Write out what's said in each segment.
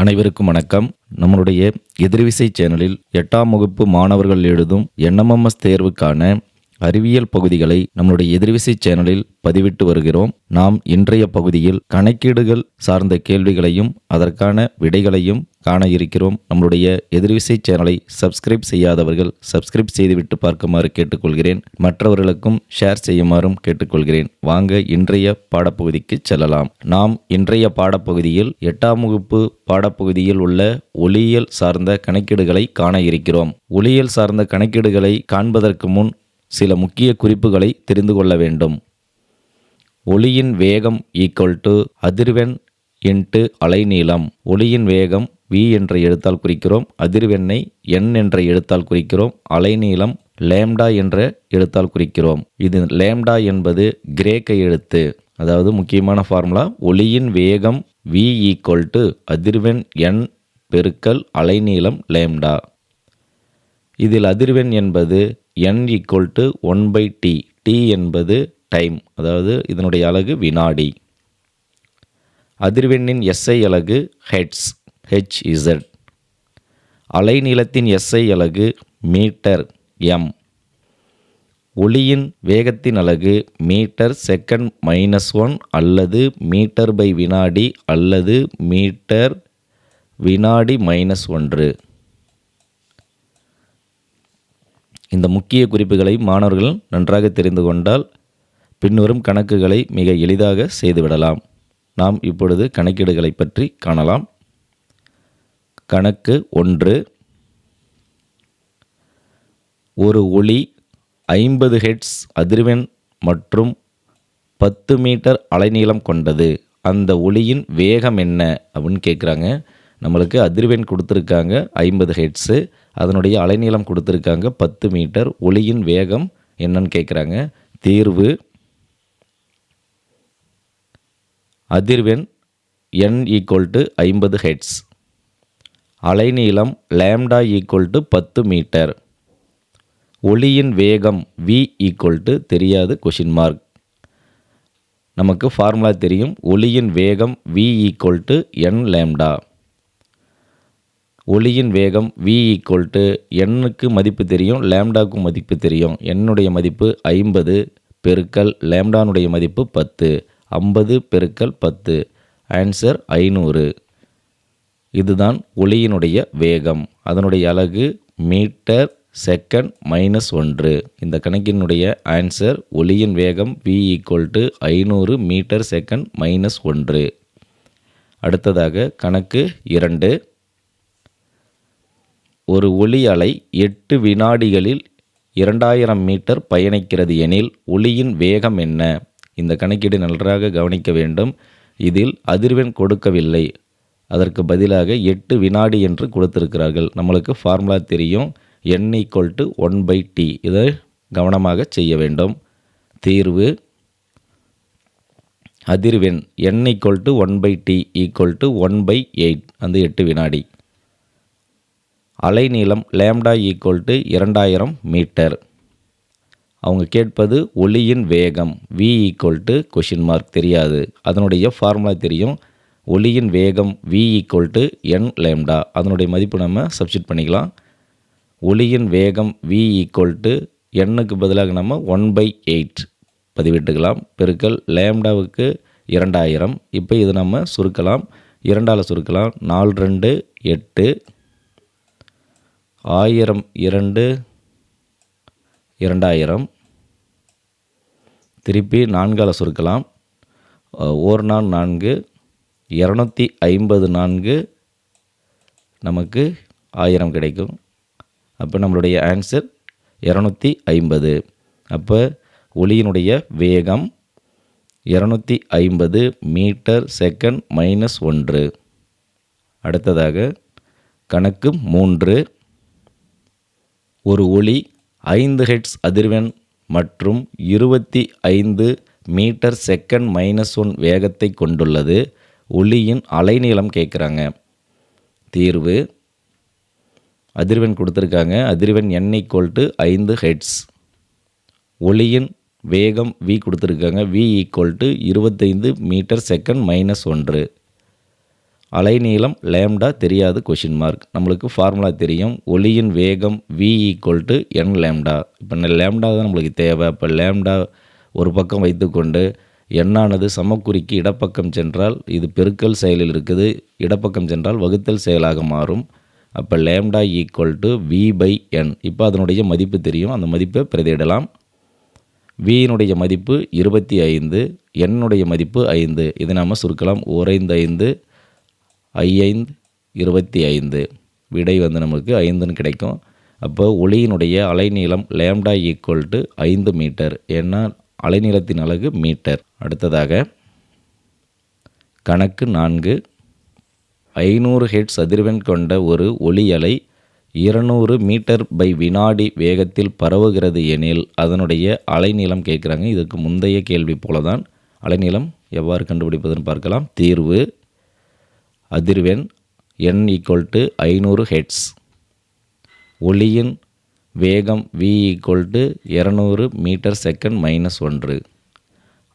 அனைவருக்கும் வணக்கம். நம்மளுடைய எதிர்விசை சேனலில் எட்டாம் வகுப்பு மாணவர்கள் எழுதும் என்எம்எம்எஸ் தேர்வுக்கான அறிவியல் பகுதிகளை நம்மளுடைய எதிர்விசை சேனலில் பதிவிட்டு வருகிறோம். நாம் இன்றைய பகுதியில் கணக்கீடுகள் சார்ந்த கேள்விகளையும் அதற்கான விடைகளையும் காண இருக்கிறோம். நம்மளுடைய எதிர்விசை சேனலை சப்ஸ்கிரைப் செய்யாதவர்கள் சப்ஸ்கிரைப் செய்துவிட்டு பார்க்குமாறு கேட்டுக்கொள்கிறேன். மற்றவர்களுக்கும் ஷேர் செய்யுமாறும் கேட்டுக்கொள்கிறேன். வாங்க இன்றைய பாடப்பகுதிக்கு செல்லலாம். நாம் இன்றைய பாடப்பகுதியில் எட்டாம் வகுப்பு பாடப்பகுதியில் உள்ள ஒளியியல் சார்ந்த கணக்கீடுகளை காண இருக்கிறோம். ஒளியியல் சார்ந்த கணக்கீடுகளை காண்பதற்கு முன் சில முக்கிய குறிப்புகளை தெரிந்து கொள்ள வேண்டும். ஒளியின் வேகம் ஈக்குவல் டு அதிர்வெண் இன்ட்டு அலைநீளம். ஒளியின் வேகம் வி என்ற எழுத்தால் குறிக்கிறோம் அதிர்வெண்ணை என் என்ற எழுத்தால் குறிக்கிறோம் அலைநீளம் லேம்டா என்ற எழுத்தால் குறிக்கிறோம். இது லேம்டா என்பது கிரேக்க எழுத்து. அதாவது முக்கியமான ஃபார்முலா ஒளியின் வேகம் வி ஈக்குவல் டு அதிர்வெண் என் பெருக்கல் அலைநீளம் லேம்டா. இதில் அதிர்வெண் என்பது n equal to one by T T என்பது டைம் அதாவது இதனுடைய அலகு வினாடி. அதிர்வெண்ணின் எஸ்ஐ அலகு ஹெட்ஸ் ஹெச் இசட் அலைநீளத்தின் எஸ்ஐ அலகு மீட்டர் எம் ஒளியின் வேகத்தின் அலகு மீட்டர் செகண்ட் மைனஸ் ஒன் அல்லது மீட்டர் பை வினாடி அல்லது மீட்டர் வினாடி மைனஸ் ஒன்று. இந்த முக்கிய குறிப்புகளை மாணவர்கள் நன்றாக தெரிந்து கொண்டால் பின்வரும் கணக்குகளை மிக எளிதாக செய்துவிடலாம். நாம் இப்பொழுது கணக்கீடுகளை பற்றி காணலாம். கணக்கு ஒன்று. ஒரு ஒளி ஐம்பது ஹெட்ஸ் அதிர்வெண் மற்றும் பத்து மீட்டர் அலைநீளம் கொண்டது. அந்த ஒளியின் வேகம் என்ன? அப்படின்னு கேட்குறாங்க நம்மளுக்கு அதிர்வெண் கொடுத்துருக்காங்க ஐம்பது ஹெட்ஸு அதனுடைய அலைநீளம் கொடுத்துருக்காங்க. பத்து மீட்டர். ஒளியின் வேகம் என்னன்னு கேட்குறாங்க தீர்வு அதிர்வெண் என் ஈக்குவல் டு ஐம்பது ஹெட்ஸ் அலைநீளம் லேம்டா ஈக்குவல் டு பத்து மீட்டர். ஒளியின் வேகம் வி ஈக்குவல் டு தெரியாது கொஷின் மார்க் நமக்கு ஃபார்முலா தெரியும். ஒளியின் வேகம் V equal to n lambda ஒளியின் வேகம் வி ஈக்குவல் டு எண்ணுக்கு மதிப்பு தெரியும் லேம்டாவுக்கும் மதிப்பு தெரியும். என்னுடைய மதிப்பு ஐம்பது பெருக்கல் லேம்டானுடைய மதிப்பு பத்து. ஐம்பது பெருக்கல் பத்து. ஆன்சர் ஐநூறு. இதுதான் ஒளியினுடைய வேகம். அதனுடைய அலகு மீட்டர் செகண்ட் மைனஸ் ஒன்று. இந்த கணக்கினுடைய ஆன்சர் ஒளியின் வேகம் வி ஈக்குவல் டு ஐநூறு மீட்டர் செகண்ட் மைனஸ் ஒன்று. அடுத்ததாக கணக்கு இரண்டு. ஒரு ஒளி அலை எட்டு வினாடிகளில் இரண்டாயிரம் மீட்டர் பயணிக்கிறது எனில் ஒளியின் வேகம் என்ன? இந்த கணக்கீடு நன்றாக கவனிக்க வேண்டும். இதில் அதிர்வெண் கொடுக்கவில்லை. அதற்கு பதிலாக எட்டு வினாடி என்று கொடுத்திருக்கிறார்கள். நம்மளுக்கு ஃபார்முலா தெரியும். N equal to one by T இதை கவனமாக செய்ய வேண்டும். தீர்வு. அதிர்வெண் n equal to one by T equal to one by eight அந்த எட்டு வினாடி. அலைநீளம் லேம்டா ஈக்குவல் டு இரண்டாயிரம் மீட்டர். அவங்க கேட்பது ஒளியின் வேகம் V equal to question mark தெரியாது. அதனுடைய ஃபார்முலா தெரியும். ஒளியின் வேகம் V equal to n lambda. அதனுடைய மதிப்பு நம்ம சப்ஸ்டிட் பண்ணிக்கலாம். ஒளியின் வேகம் வி ஈக்குவல் டு எண்ணுக்கு பதிலாக நம்ம ஒன் பை எயிட் பதிவிட்டுக்கலாம். பெருக்கல் லேம்டாவுக்கு இரண்டாயிரம். இப்போ இது நம்ம சுருக்கலாம். இரண்டால் சுருக்கலாம். நாலு ரெண்டு எட்டு. ஆயிரம் இரண்டு இரண்டாயிரம். திருப்பி நான்கால் சுருக்கலாம். ஓர் நாள் நான்கு இரநூத்தி ஐம்பது நான்கு. நமக்கு ஆயிரம் கிடைக்கும். அப்போ நம்மளுடைய ஆன்சர் இரநூத்தி ஐம்பது. அப்போ ஒளியினுடைய வேகம் இரநூத்தி ஐம்பது மீட்டர் செகண்ட் மைனஸ் ஒன்று. அடுத்ததாக கணக்கு மூன்று. ஒரு ஒளி ஐந்து ஹெட்ஸ் அதிர்வெண் மற்றும் இருபத்தி ஐந்து மீட்டர் செகண்ட் மைனஸ் ஒன் வேகத்தை கொண்டுள்ளது. ஒளியின் அலைநீளம் கேட்குறாங்க. தீர்வு. அதிர்வெண் கொடுத்துருக்காங்க. அதிர்வெண் எண்ணெய் ஈக்குவல் டு ஐந்து ஹெட்ஸ் ஒளியின் வேகம் வி கொடுத்துருக்காங்க. வி ஈக்குவல் டு இருபத்தைந்து மீட்டர் செகண்ட் மைனஸ் ஒன்று. அலைநீளம் லேம்டா தெரியாது கொஷின் மார்க் நம்மளுக்கு ஃபார்முலா தெரியும். ஒளியின் வேகம் V equal to n lambda. இப்போ லேம்டா தான் நம்மளுக்கு தேவை. அப்போ லேம்டா ஒரு பக்கம் வைத்துக்கொண்டு எண்ணானது சமக்குறிக்கு இடப்பக்கம் சென்றால் இது பெருக்கல் செயலில் இருக்குது. இடப்பக்கம் சென்றால் வகுத்தல் செயலாக மாறும். அப்போ lambda equal to V by n இப்போ அதனுடைய மதிப்பு தெரியும். அந்த மதிப்பை பிரதியிடலாம். வியினுடைய மதிப்பு இருபத்தி ஐந்து என்னுடைய மதிப்பு ஐந்து. இதை நாம் சுருக்கலாம். ஓரைந்து ஐந்து ஐந்து இருபத்தி ஐந்து. விடை வந்து நமக்கு ஐந்துன்னு கிடைக்கும். அப்போ ஒளியினுடைய அலைநீளம் லேம்டா ஈக்குவல் டு ஐந்து மீட்டர். ஏன்னா அலைநீளத்தின் அழகு மீட்டர். அடுத்ததாக கணக்கு நான்கு. ஐநூறு ஹெட்ஸ் அதிர்வெண் கொண்ட ஒரு ஒளி அலை இருநூறு மீட்டர் பை வினாடி வேகத்தில் பரவுகிறது எனில் அதனுடைய அலைநீளம் கேட்குறாங்க. இதுக்கு முந்தைய கேள்வி போல தான் அலைநீளம் எவ்வாறு கண்டுபிடிப்பதுன்னு பார்க்கலாம். தீர்வு அதிர்வெண் என் ஈக்குவல் டு ஐநூறு ஹெட்ஸ் ஒளியின் வேகம் வி ஈக்குவல் டு இரநூறு மீட்டர் செகண்ட் மைனஸ் ஒன்று.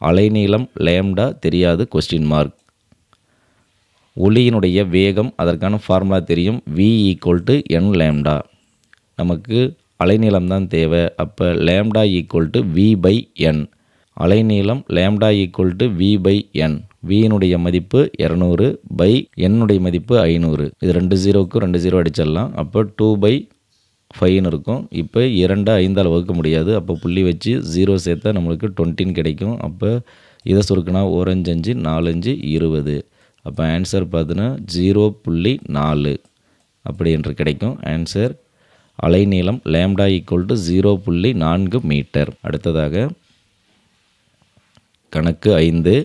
அலைநீளம் லேம்டா தெரியாது கொஸ்டின் மார்க் ஒளியினுடைய வேகம் அதற்கான ஃபார்முலா தெரியும் V equal to n lambda நமக்கு அலைநீளம் தான் தேவை அப்போ lambda equal to V by n அலைநீளம் lambda equal to V by n வியினுடைய மதிப்பு இரநூறு பை என்னுடைய மதிப்பு ஐநூறு. இது ரெண்டு ஜீரோவுக்கு ரெண்டு ஜீரோ அடிச்சிடலாம். அப்போ டூ பை ஃபைன்னு இருக்கும். இப்போ இரண்டு ஐந்தால் வகுக்க முடியாது. அப்போ புள்ளி வச்சு ஜீரோ சேர்த்தா நம்மளுக்கு டுவெண்ட்டின்னு கிடைக்கும். அப்போ இதை சுருக்குனா ஓரஞ்சு அஞ்சு நாலஞ்சு இருபது. அப்போ ஆன்சர் பார்த்தீங்கன்னா ஜீரோ புள்ளி நாலு அப்படி என்று கிடைக்கும். ஆன்சர் அலைநீளம் லேம்டா ஈக்குவல் டு ஜீரோ புள்ளி நான்கு மீட்டர் அடுத்ததாக கணக்கு ஐந்து.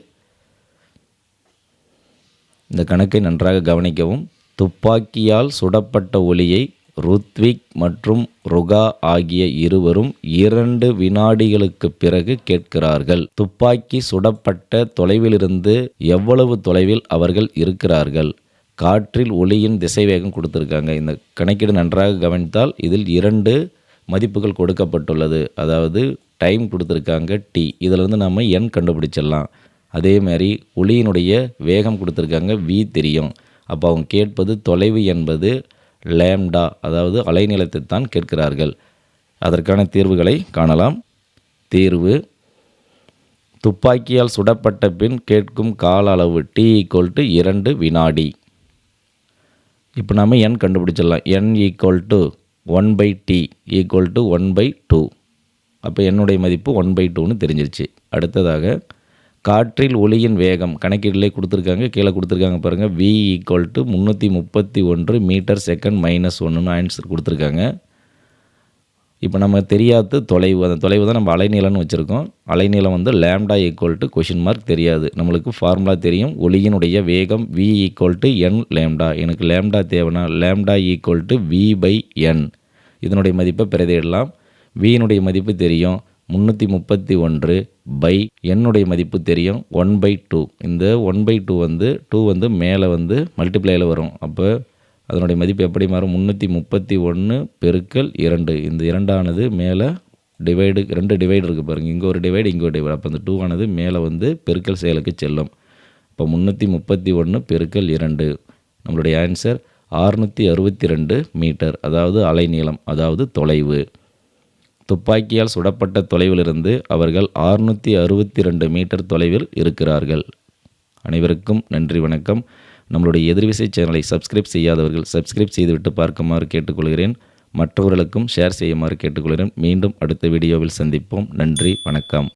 இந்த கணக்கை நன்றாக கவனிக்கவும். துப்பாக்கியால் சுடப்பட்ட ஒளியை ருத்விக் மற்றும் ருகா ஆகிய இருவரும் இரண்டு வினாடிகளுக்கு பிறகு கேட்கிறார்கள். துப்பாக்கி சுடப்பட்ட தொலைவிலிருந்து எவ்வளவு தொலைவில் அவர்கள் இருக்கிறார்கள்? காற்றில் ஒளியின் திசைவேகம் கொடுத்துருக்காங்க. இந்த கணக்கீடு நன்றாக கவனித்தால் இதில் இரண்டு மதிப்புகள் கொடுக்கப்பட்டுள்ளது. அதாவது டைம் கொடுத்துருக்காங்க டி இதிலிருந்து நம்ம எண் கண்டுபிடிச்சிடலாம். அதே மாதிரி ஒளியினுடைய வேகம் கொடுத்துருக்காங்க வி தெரியும். அப்போ அவங்க கேட்பது தொலைவு என்பது லேம்டா அதாவது அலைநிலத்தை தான் கேட்கிறார்கள். அதற்கான தீர்வுகளை காணலாம். தீர்வு துப்பாக்கியால் சுடப்பட்ட பின் கேட்கும் கால அளவு டி ஈக்குவல் டு இரண்டு வினாடி. இப்போ நம்ம என் கண்டுபிடிச்சிடலாம். N equal to one by T equal to one by two அப்போ என்னுடைய மதிப்பு ஒன் பை டூன்னு தெரிஞ்சிருச்சு. அடுத்ததாக காற்றில் ஒளியின் வேகம் கணக்கீடுலே கொடுத்துருக்காங்க கீழே கொடுத்துருக்காங்க பாருங்கள் வி ஈக்குவல் டு முந்நூற்றி முப்பத்தி ஒன்று மீட்டர் செகண்ட் மைனஸ் ஒன்றுன்னு ஆன்சர் கொடுத்துருக்காங்க. இப்போ நம்ம தெரியாத தொலைவு அந்த தொலைவு தான் நம்ம அலைநீளம்னு வச்சுருக்கோம். அலைநீளம் வந்து lambda equal to question mark தெரியாது. நம்மளுக்கு ஃபார்முலா தெரியும். ஒளியினுடைய வேகம் V equal to n lambda எனக்கு லேம்டா தேவைன்னா lambda equal to V by n இதனுடைய மதிப்பை பிரதிடலாம் வியினுடைய மதிப்பு தெரியும். முந்நூற்றி முப்பத்தி ஒன்று பை. என்னுடைய மதிப்பு தெரியும். One by two. இந்த ஒன் பை டூ வந்து டூ வந்து மேலே வந்து மல்டிப்ளையில் வரும். அப்போ அதனுடைய மதிப்பு எப்படி மாறும்? முந்நூற்றி முப்பத்தி ஒன்று பெருக்கல் இரண்டு. இந்த இரண்டானது மேலே டிவைடு ரெண்டு டிவைடு இருக்குது பாருங்கள் இங்கே ஒரு டிவைடு இங்கே ஒரு டிவைடு அப்போ அந்த டூ ஆனது மேலே வந்து பெருக்கல் செயலுக்கு செல்லும். இப்போ முந்நூற்றி முப்பத்தி ஒன்று பெருக்கல் இரண்டு. நம்மளுடைய ஆன்சர் ஆறுநூற்றி அறுபத்தி ரெண்டு மீட்டர். அதாவது அலைநீளம் அதாவது தொலைவு. துப்பாக்கியால் சுடப்பட்ட தொலைவிலிருந்து அவர்கள் ஆறுநூற்றி அறுபத்தி ரெண்டு மீட்டர் தொலைவில் இருக்கிறார்கள். அனைவருக்கும் நன்றி வணக்கம். நம்மளுடைய எதிர்விசை சேனலை சப்ஸ்கிரைப் செய்யாதவர்கள் சப்ஸ்கிரைப் செய்துவிட்டு பார்க்குமாறு கேட்டுக்கொள்கிறேன். மற்றவர்களுக்கும் ஷேர் செய்யுமாறு கேட்டுக்கொள்கிறேன். மீண்டும் அடுத்த வீடியோவில் சந்திப்போம். நன்றி வணக்கம்.